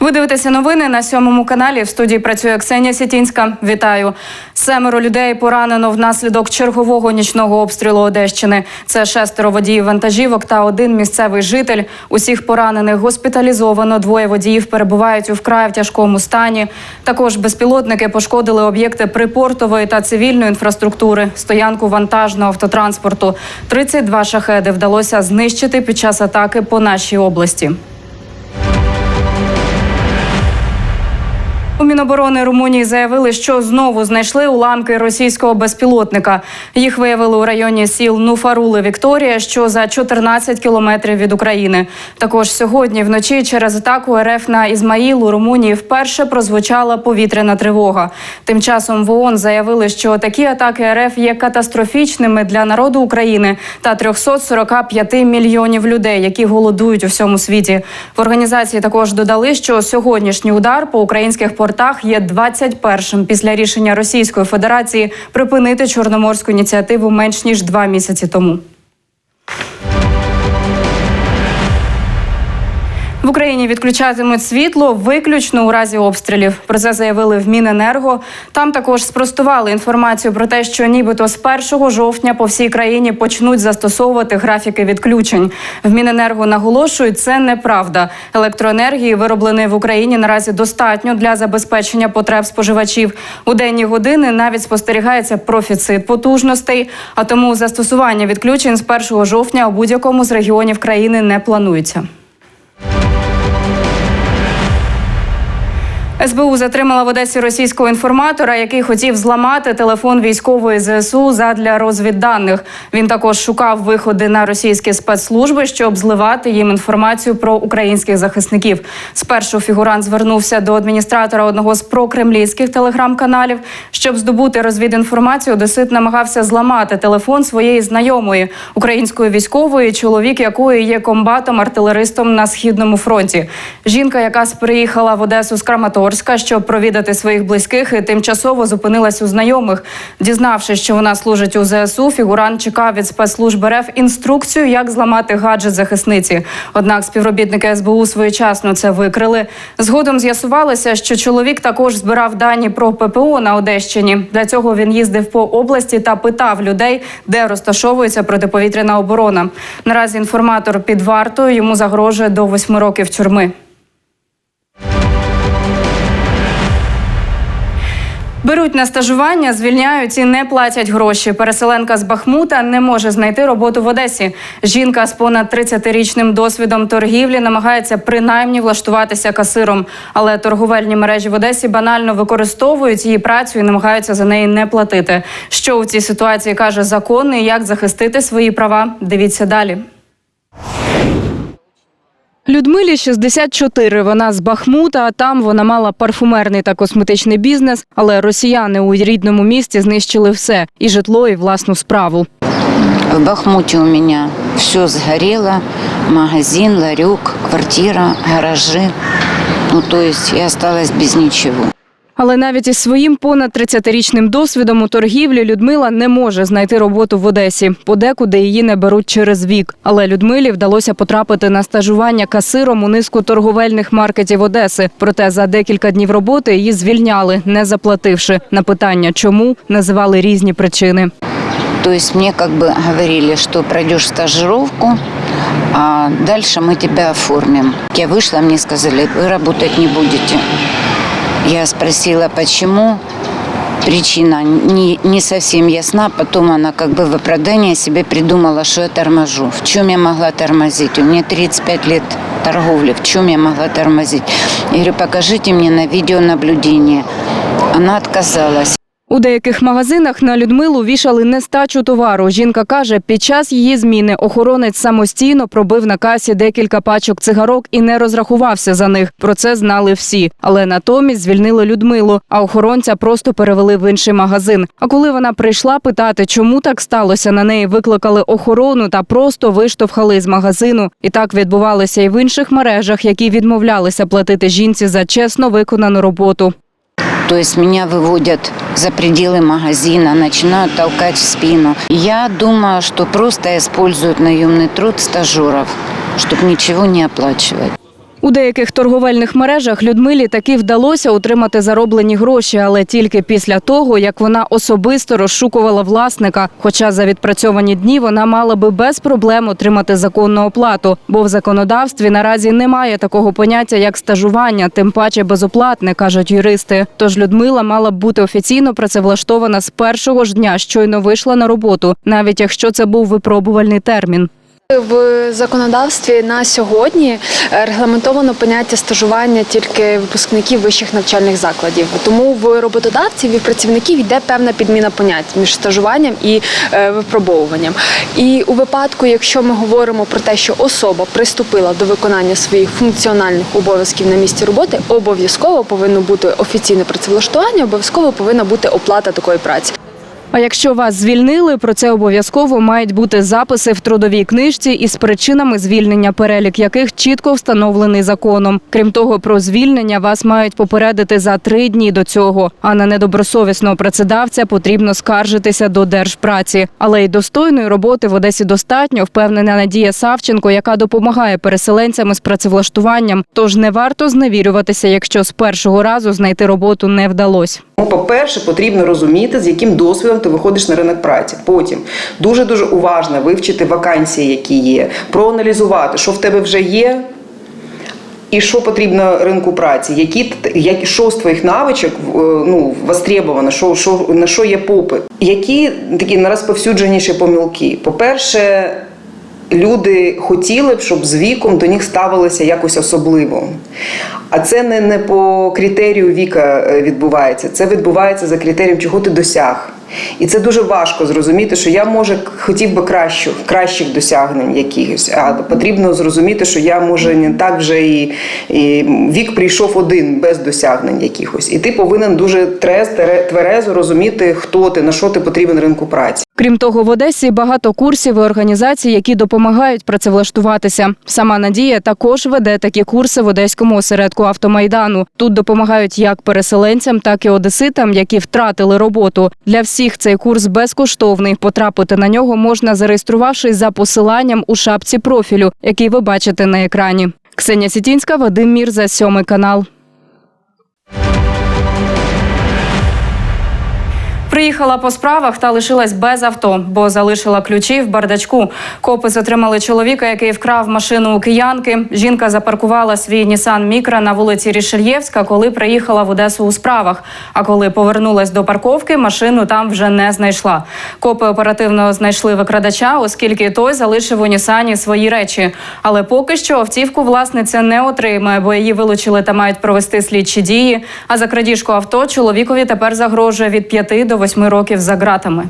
Ви дивитеся новини на сьомому каналі. В студії працює Ксенія Сітінська. Вітаю. Семеро людей поранено внаслідок чергового нічного обстрілу Одещини. Це шестеро водіїв вантажівок та один місцевий житель. Усіх поранених госпіталізовано. Двоє водіїв перебувають у вкрай тяжкому стані. Також безпілотники пошкодили об'єкти припортової та цивільної інфраструктури, стоянку вантажного автотранспорту. 32 шахеди вдалося знищити під час атаки по нашій області. У Міноборони Румунії заявили, що знову знайшли уламки російського безпілотника. Їх виявили у районі сіл Нуфарули Вікторія, що за 14 кілометрів від України. Також сьогодні вночі через атаку РФ на Ізмаїл у Румунії вперше прозвучала повітряна тривога. Тим часом в ООН заявили, що такі атаки РФ є катастрофічними для народу України та 345 мільйонів людей, які голодують у всьому світі. В організації також додали, що сьогоднішній удар по українських портах є 21-м після рішення Російської Федерації припинити чорноморську ініціативу менш ніж два місяці тому. В Україні відключатимуть світло виключно у разі обстрілів. Про це заявили в Міненерго. Там також спростували інформацію про те, що нібито з 1 жовтня по всій країні почнуть застосовувати графіки відключень. В Міненерго наголошують, це неправда. Електроенергії, виробленої в Україні, наразі достатньо для забезпечення потреб споживачів. У денні години навіть спостерігається профіцит потужностей. А тому застосування відключень з 1 жовтня у будь-якому з регіонів країни не планується. СБУ затримала в Одесі російського інформатора, який хотів зламати телефон військової ЗСУ задля розвідданих. Він також шукав виходи на російські спецслужби, щоб зливати їм інформацію про українських захисників. Спершу фігурант звернувся до адміністратора одного з прокремлівських телеграм-каналів. Щоб здобути розвідінформацію, Одесит намагався зламати телефон своєї знайомої української військової, чоловік якої є комбатом-артилеристом на східному фронті. Жінка, яка приїхала в Одесу з Краматорська, щоб провідати своїх близьких, і тимчасово зупинилась у знайомих. Дізнавшись, що вона служить у ЗСУ, фігурант чекав від спецслужб РФ інструкцію, як зламати гаджет захисниці. Однак співробітники СБУ своєчасно це викрили. Згодом з'ясувалося, що чоловік також збирав дані про ППО на Одещині. Для цього він їздив по області та питав людей, де розташовується протиповітряна оборона. Наразі інформатор під вартою йому загрожує до восьми років тюрми. Беруть на стажування, звільняють і не платять гроші. Переселенка з Бахмута не може знайти роботу в Одесі. Жінка з понад 30-річним досвідом торгівлі намагається принаймні влаштуватися касиром. Але торговельні мережі в Одесі банально використовують її працю і намагаються за неї не платити. Що у цій ситуації каже закон і як захистити свої права? Дивіться далі. Людмилі 64, Вона з Бахмута. а Там вона мала парфумерний та косметичний бізнес. Але росіяни у рідному місті знищили все і житло, і власну справу. В Бахмуті у мене все згоріло, Магазин, ларюк, квартира, гаражі. Ну, то есть я осталась без ничего. Але навіть із своїм понад 30-річним досвідом у торгівлі Людмила не може знайти роботу в Одесі. Подекуди її не беруть через вік. Але Людмилі вдалося потрапити на стажування касиром у низку торговельних маркетів Одеси. Проте за декілька днів роботи її звільняли, не заплативши. На питання, чому називали різні причини. То есть мне как бы говорили, что пройдешь стажировку, а дальше мы тебя оформим. Я вышла, мне сказали, вы работать не будете. Я спросила, почему. Причина не, не совсем ясна. Потом она как бы в оправдание себе придумала, что я торможу. В чем я могла тормозить? У меня 35 лет торговли. В чем я могла тормозить? Я говорю, покажите мне на видеонаблюдение. Она отказалась. У деяких магазинах на Людмилу вішали нестачу товару. Жінка каже, під час її зміни охоронець самостійно пробив на касі декілька пачок цигарок і не розрахувався за них. Про це знали всі. Але натомість звільнили Людмилу, а охоронця просто перевели в інший магазин. А коли вона прийшла питати, чому так сталося, на неї викликали охорону та просто виштовхали з магазину. І так відбувалося і в інших мережах, які відмовлялися платити жінці за чесно виконану роботу. То есть меня выводят за пределы магазина, начинают толкать в спину. Я думаю, что просто используют наемный труд стажеров, чтобы ничего не оплачивать. У деяких торговельних мережах Людмилі таки вдалося отримати зароблені гроші, але тільки після того, як вона особисто розшукувала власника. Хоча за відпрацьовані дні вона мала би без проблем отримати законну оплату, бо в законодавстві наразі немає такого поняття як стажування, тим паче безоплатне, кажуть юристи. Тож Людмила мала б бути офіційно працевлаштована з першого ж дня, щойно вийшла на роботу, навіть якщо це був випробувальний термін. В законодавстві на сьогодні е, регламентовано поняття стажування тільки випускників вищих навчальних закладів. Тому в роботодавців і працівників йде певна підміна понять між стажуванням і е, випробовуванням. І у випадку, якщо ми говоримо про те, що особа приступила до виконання своїх функціональних обов'язків на місці роботи, обов'язково повинно бути офіційне працевлаштування, обов'язково повинна бути оплата такої праці. А якщо вас звільнили, про це обов'язково мають бути записи в трудовій книжці із причинами звільнення, перелік яких чітко встановлений законом. Крім того, про звільнення вас мають попередити за три дні до цього. А на недобросовісного працедавця потрібно скаржитися до держпраці. Але й достойної роботи в Одесі достатньо, впевнена Надія Савченко, яка допомагає переселенцям із працевлаштуванням. Тож не варто зневірюватися, якщо з першого разу знайти роботу не вдалося. Ну, по-перше, потрібно розуміти, з яким досвідом ти виходиш на ринок праці. Потім дуже дуже уважно вивчити вакансії, які є, проаналізувати, що в тебе вже є. І що потрібно ринку праці, які які що з твоїх навичок е, ну востребовано, що, що на що є попит, які такі найрозповсюдженіші помилки. По-перше, люди хотіли б, щоб з віком до них ставилися якось особливо. А це не, не по критерію віка е, відбувається, це відбувається за критерієм, чого ти досяг. І це дуже важко зрозуміти, що я може хотів би кращих, кращих досягнень якихось, а потрібно зрозуміти, що я може не так вже і, і вік прийшов один без досягнень якихось. І ти повинен дуже трез, тверезо розуміти, хто ти, на що ти потрібен ринку праці. Крім того, в Одесі багато курсів і організацій, які допомагають працевлаштуватися. Сама Надія також веде такі курси в одеському осередку автомайдану. Тут допомагають як переселенцям, так і одеситам, які втратили роботу. Для всіх цей курс безкоштовний. Потрапити на нього можна, зареєструвавшись за посиланням у шапці профілю, який ви бачите на екрані. Ксенія Сітінська, Вадим Мірза, сьомий канал. Приїхала по справах та лишилась без авто, бо залишила ключі в бардачку. Копи затримали чоловіка, який вкрав машину у киянки. Жінка запаркувала свій Нісан Мікра на вулиці Рішельєвська, коли приїхала в Одесу у справах. А коли повернулась до парковки, машину там вже не знайшла. Копи оперативно знайшли викрадача, оскільки той залишив у Нісані свої речі. Але поки що автівку власниця не отримає, бо її вилучили та мають провести слідчі дії. А за крадіжку авто чоловікові тепер загрожує від 5 до 8 років за ґратами.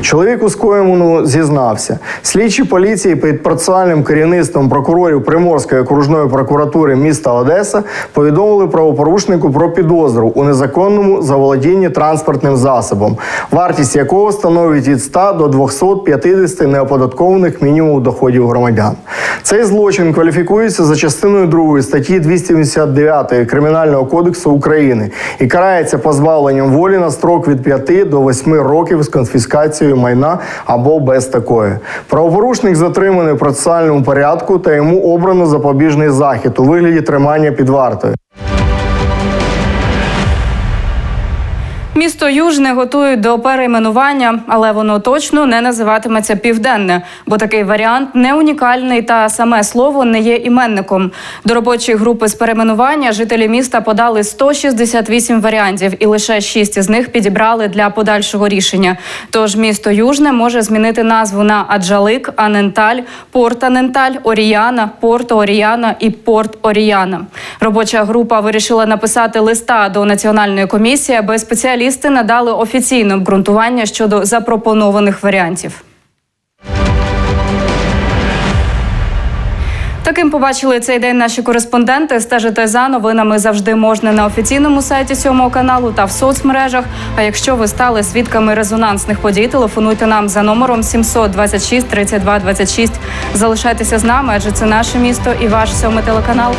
Чоловік у скоєму зізнався. Слідчі поліції під процесуальним керівництвом прокурорів Приморської окружної прокуратури міста Одеса повідомили правопорушнику про підозру у незаконному заволодінні транспортним засобом, вартість якого становить від 100 до 250 неоподаткованих мінімумів доходів громадян. Цей злочин кваліфікується за частиною 2 статті 279 Кримінального кодексу України і карається позбавленням волі на строк від 5 до 8 років з конфіскацією майна або без такої. Правопорушник затриманий в процесуальному порядку та йому обрано запобіжний захід у вигляді тримання під вартою. Місто Южне готують до перейменування, але воно точно не називатиметься південне, бо такий варіант не унікальний та саме слово не є іменником. До робочої групи з перейменування жителі міста подали 168 варіантів, і лише 6 із них підібрали для подальшого рішення. Тож місто Южне може змінити назву на Аджалик, Аненталь, Порт Аненталь, Оріяна, Порто Оріяна і Порт Оріяна. Робоча група вирішила написати листа до національної комісії, аби спеціалісти надали офіційне обґрунтування щодо запропонованих варіантів. Таким побачили цей день наші кореспонденти. Стежити за новинами завжди можна на офіційному сайті сьомого каналу та в соцмережах. А якщо ви стали свідками резонансних подій, телефонуйте нам за номером 726 32 26. Залишайтеся з нами, адже це наше місто і ваш сьомий телеканал.